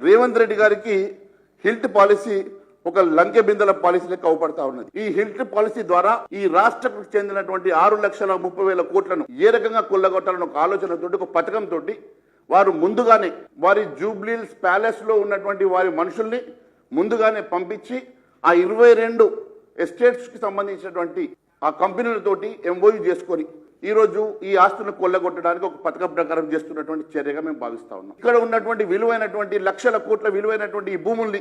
రేవంత్ రెడ్డి గారికి HILT policy ఒక లంకె బిందెల పాలసీ లెక్క అవపడతా ఉన్నది. ఈ హిల్ట్ పాలసీ ద్వారా ఈ రాష్ట్రకు చెందినటువంటి ఆరు లక్షల ముప్పై వేల కోట్లను ఏ రకంగా కొల్లగొట్టాలని ఒక ఆలోచనతోటి ఒక పథకంతో వారు ముందుగానే వారి జూబ్లీల్స్ ప్యాలెస్లో ఉన్నటువంటి వారి మనుషుల్ని ముందుగానే పంపించి ఆ ఇరవై రెండు ఎస్టేట్స్కి సంబంధించినటువంటి ఆ కంపెనీలతోటి ఎంఓయూ చేసుకొని ఈరోజు ఈ ఆస్తులను కొల్లగొట్టడానికి ఒక పథకం ప్రకారం చేస్తున్నటువంటి చర్యగా మేము భావిస్తా ఉన్నాం. ఇక్కడ ఉన్నటువంటి విలువైనటువంటి లక్షల కోట్ల విలువైనటువంటి ఈ భూముల్ని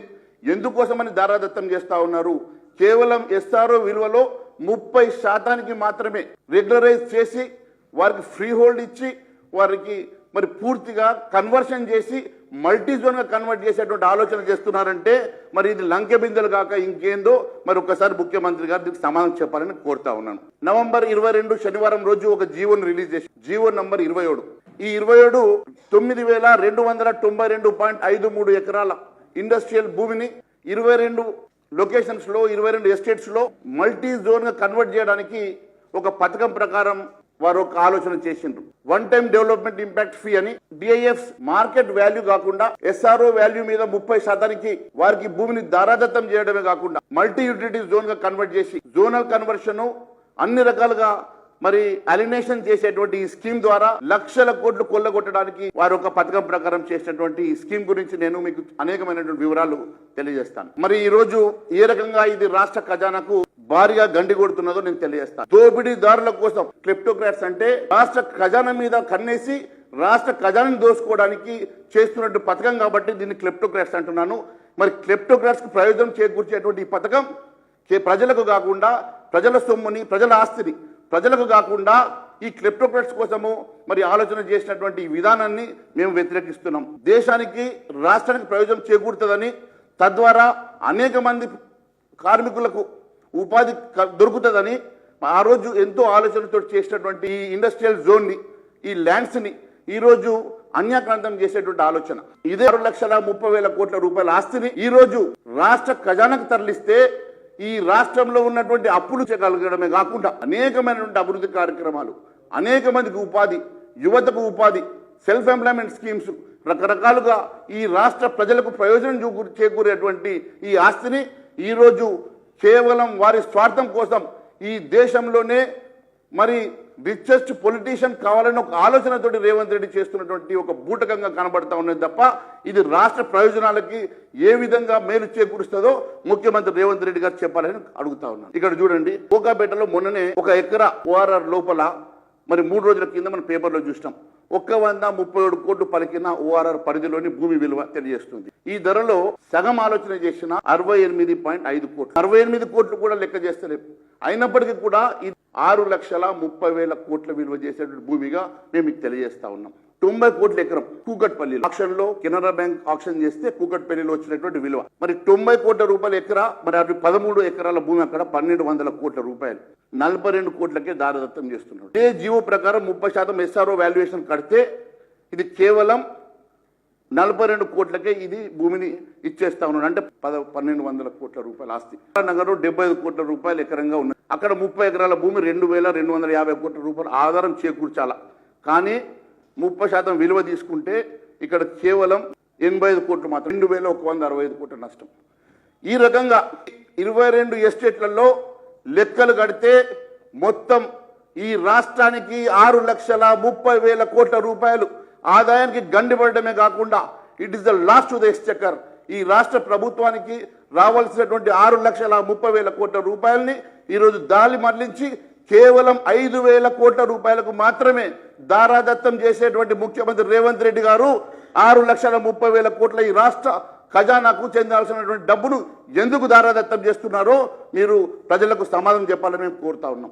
ఎందుకోసమని దారాదత్తం చేస్తా ఉన్నారు? కేవలం ఎస్ఆర్ఓ విలువలో ముప్పై శాతానికి మాత్రమే రెగ్యులరైజ్ చేసి వారికి ఫ్రీ హోల్డ్ ఇచ్చి వారికి మరి పూర్తిగా కన్వర్షన్ చేసి మల్టీ కన్వర్ట్ చేసేటువంటి ఆలోచన చేస్తున్నారంటే మరి ఇది లంకె బిందెలు కాక ఇంకేందో మరి ఒకసారి ముఖ్యమంత్రి గారు దీనికి సమాధానం చెప్పాలని కోరుతా ఉన్నాను. నవంబర్ ఇరవై రెండు శనివారం రోజు ఒక జీవోను రిలీజ్ చేసి జీవో నంబర్ ఇరవై ఏడు. ఈ ఇరవై ఏడు తొమ్మిది వేల రెండు వందల తొంభై రెండు పాయింట్ ఐదు మూడు ఎకరాల ఇండస్ట్రియల్ భూమిని ఇరవై రెండు లొకేషన్స్లో ఇరవై రెండు ఎస్టేట్స్లో మల్టీ జోన్గా కన్వర్ట్ చేయడానికి ఒక పథకం ప్రకారం వారు ఒక ఆలోచన చేసిండ్రు. One time development impact fee అని డిఐఎఫ్ మార్కెట్ వాల్యూ కాకుండా ఎస్ఆర్ఓ వాల్యూ మీద ముప్పై శాతానికి వారికి భూమిని దారాదత్తం చేయడమే కాకుండా మల్టీ యూటిలిటీ జోన్గా కన్వర్ట్ చేసి జోనల్ కన్వర్షన్ అన్ని రకాలుగా మరి అలినేషన్ చేసేటువంటి ఈ స్కీమ్ ద్వారా లక్షల కోట్లు కొల్లగొట్టడానికి వారు ఒక పథకం ప్రకారం చేసినటువంటి ఈ స్కీమ్ గురించి నేను మీకు అనేకమైనటువంటి వివరాలు తెలియజేస్తాను. మరి ఈ రోజు ఏ రకంగా ఇది రాష్ట్ర ఖజానాకు భారీగా గండి కొడుతున్నదో నేను తెలియజేస్తాను. దోపిడీదారుల కోసం క్లిప్టోక్రాట్స్ అంటే రాష్ట్ర ఖజానా మీద కన్నేసి రాష్ట్ర ఖజానాను దోసుకోవడానికి చేస్తున్నట్టు పథకం కాబట్టి దీన్ని క్లిప్టోక్రాట్స్ అంటున్నాను. మరి క్లిప్టోక్రాట్స్ ప్రయోజనం చేకూర్చేటువంటి ఈ పథకం ప్రజలకు కాకుండా ప్రజల సొమ్ముని ప్రజల ఆస్తిని ప్రజలకు కాకుండా ఈ క్లిప్టోక్రాట్స్ కోసము మరి ఆలోచన చేసినటువంటి విధానాన్ని మేము వ్యతిరేకిస్తున్నాం. దేశానికి రాష్ట్రానికి ప్రయోజనం చేకూరుతుందని తద్వారా అనేక మంది కార్మికులకు ఉపాధి దొరుకుతుందని ఆ రోజు ఎంతో ఆలోచనతో చేసినటువంటి ఈ ఇండస్ట్రియల్ జోన్ని ఈ ల్యాండ్స్ని ఈరోజు అన్యాక్రాంతం చేసేటువంటి ఆలోచన. ఇదే ఆరు లక్షల ముప్పై వేల కోట్ల రూపాయల ఆస్తిని ఈరోజు రాష్ట్ర ఖజానాకు తరలిస్తే ఈ రాష్ట్రంలో ఉన్నటువంటి అప్పులు చేయగలగడమే కాకుండా అనేకమైనటువంటి అభివృద్ధి కార్యక్రమాలు అనేక మందికి ఉపాధి యువతకు ఉపాధి సెల్ఫ్ ఎంప్లాయ్మెంట్ స్కీమ్స్ రకరకాలుగా ఈ రాష్ట్ర ప్రజలకు ప్రయోజనం చూకూరు- చేకూరేటువంటి ఈ ఆస్తిని ఈరోజు కేవలం వారి స్వార్థం కోసం ఈ దేశంలోనే మరి రిచెస్ట్ పొలిటీషియన్ కావాలని ఒక ఆలోచనతోటి రేవంత్ రెడ్డి చేస్తున్నటువంటి ఒక బూటకంగా కనబడతా ఉన్నది తప్ప ఇది రాష్ట్ర ప్రయోజనాలకి ఏ విధంగా మేలు చేకూరుస్తుందో ముఖ్యమంత్రి రేవంత్ రెడ్డి గారు చెప్పాలని అడుగుతా ఉన్నాను ఇక్కడ చూడండి కోకాపేటలో మొన్ననే ఒక ఎకరా ఓఆర్ఆర్ లోపల మరి మూడు రోజుల కింద మనం పేపర్లో చూసినాం ఒక్క వంద ముప్పై ఏడు కోట్లు పలికిన ఓఆర్ఆర్ పరిధిలోని భూమి విలువ తెలియజేస్తుంది. ఈ ధరలో సగం ఆలోచన చేసిన అరవై ఎనిమిది పాయింట్ ఐదు కోట్లు. అరవై ఎనిమిది కోట్లు కూడా లెక్క చేస్తలేము అయినప్పటికీ కూడా ఆరు లక్షల ముప్పై వేల కోట్ల విలువ చేసేటువంటి భూమిగా మేము మీకు తెలియజేస్తా ఉన్నాం. తొంభై కోట్ల ఎకరం కూకట్పల్లి ఆక్షన్లో కెనరా బ్యాంక్ ఆక్షన్ చేస్తే కూకట్పల్లిలో వచ్చినటువంటి విలువ. మరి తొంభై కోట్ల రూపాయల ఎకరా మరి అటు పదమూడు ఎకరాల భూమి అక్కడ పన్నెండు వందల కోట్ల రూపాయలు. నలభై రెండు కోట్లకే దారదత్తం చేస్తున్నాడు ఇదే జీవో ప్రకారం ముప్పై శాతం ఎస్ఆర్ఓ వాల్యుయేషన్ కడితే ఇది కేవలం నలభై రెండు కోట్లకే ఇది భూమిని ఇచ్చేస్తా ఉన్నాడు అంటే పద పన్నెండు వందల కోట్ల రూపాయల ఆస్తి. నగరం డెబ్బై ఐదు కోట్ల రూపాయలు ఎకరంగా ఉన్నాయి అక్కడ ముప్పై ఎకరాల భూమి రెండు వేల రెండు వందల యాభై కోట్ల రూపాయలు ఆధారం చేకూర్చాల. కానీ ముప్పై శాతం విలువ తీసుకుంటే ఇక్కడ కేవలం ఎనభై ఐదు కోట్లు మాత్రం రెండు వేల ఒక వంద అరవై ఐదు కోట్ల నష్టం. ఈ రకంగా ఇరవై రెండు ఎస్టేట్లలో లెక్కలు కడితే మొత్తం ఈ రాష్ట్రానికి ఆరు లక్షల ముప్పై వేల కోట్ల రూపాయలు ఆదాయానికి గండిపడమే కాకుండా it is the lost the exchequer ఈ రాష్ట్ర ప్రభుత్వానికి రావాల్సినటువంటి ఆరు లక్షల ముప్పై వేల కోట్ల రూపాయలని ఈరోజు దాలి మరలించి కేవలం ఐదు వేల కోట్ల రూపాయలకు మాత్రమే దారాదత్తం చేసేటువంటి ముఖ్యమంత్రి రేవంత్ రెడ్డి గారు ఆరు లక్షల ముప్పై వేల కోట్ల ఈ రాష్ట్ర ఖజానాకు చెందాల్సినటువంటి డబ్బును ఎందుకు దారాదత్తం చేస్తున్నారో మీరు ప్రజలకు సమాధానం చెప్పాలని మేము కోరుతా ఉన్నాం.